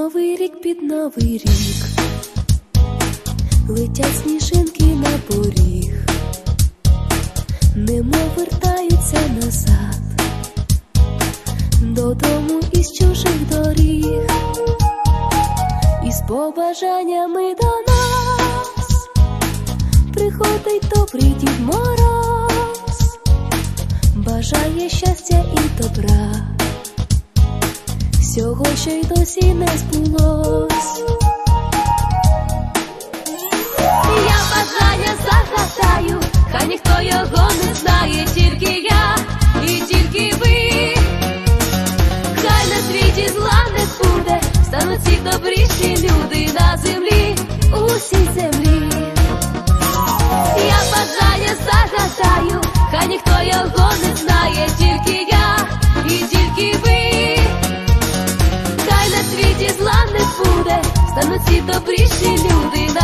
Новий рік під новий рік. Летять сніжинки на поріг, немов вертаються назад. Додому із чужих доріг, із побажаннями до нас. Приходить добрий дід Мороз, бажає щастя і добра всього, що й досі не збулось. Я бажання загадаю, хай ніхто його не знає, тільки я і тільки ви. Хай на світі зла не буде, стануть всі добріші люди буде, стануть всі добріші люди.